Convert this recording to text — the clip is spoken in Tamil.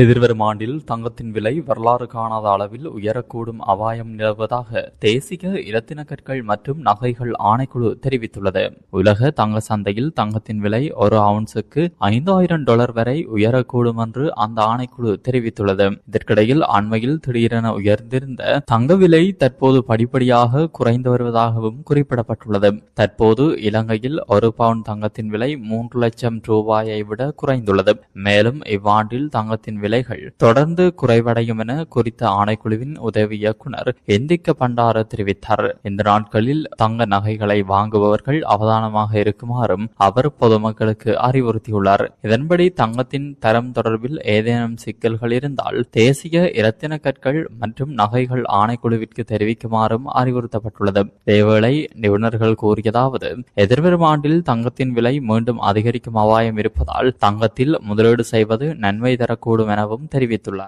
எதிர்வரும் ஆண்டில் தங்கத்தின் விலை வரலாறு காணாத அளவில் உயரக்கூடும் அபாயம் நிலவுவதாக தேசிய இரத்தின கற்கள் மற்றும் நகைகள் ஆணைக்குழு தெரிவித்துள்ளது. உலக தங்க சந்தையில் தங்கத்தின் விலை ஒரு அவுன்ஸுக்கு ஐந்தாயிரம் டாலர் வரை உயரக்கூடும் என்று அந்த ஆணைக்குழு தெரிவித்துள்ளது. இதற்கிடையில் அண்மையில் திடீரென உயர்ந்திருந்த தங்க விலை தற்போது படிப்படியாக குறைந்து வருவதாகவும் குறிப்பிடப்பட்டுள்ளது. தற்போது இலங்கையில் ஒரு பவுன் தங்கத்தின் விலை மூன்று லட்சம் ரூபாயை விட குறைந்துள்ளது. மேலும் இவ்வாண்டில் தங்கத்தின் விலைகள் தொடர்ந்து குறைவடையும் என குறித்த ஆணைக்குழுவின் உதவி இயக்குனர் எந்திக்க பண்டார தெரிவித்தார். இந்த நாட்களில் தங்க நகைகளை வாங்குபவர்கள் அவதானமாக இருக்குமாறும் அவர் பொதுமக்களுக்கு அறிவுறுத்தியுள்ளார். இதன்படி தங்கத்தின் தரம் தொடர்பில் ஏதேனும் சிக்கல்கள் இருந்தால் தேசிய இரத்தின கற்கள் மற்றும் நகைகள் ஆணைக்குழுவிற்கு தெரிவிக்குமாறும் அறிவுறுத்தப்பட்டுள்ளது. இதேவேளை நிபுணர்கள் கூறியதாவது எதிர்வரும் ஆண்டில் தங்கத்தின் விலை மீண்டும் அதிகரிக்கும் அபாயம் இருப்பதால் தங்கத்தில் முதலீடு செய்வது நன்மை தரக்கூடும் எனவும் தெரிவித்துள்ளார்.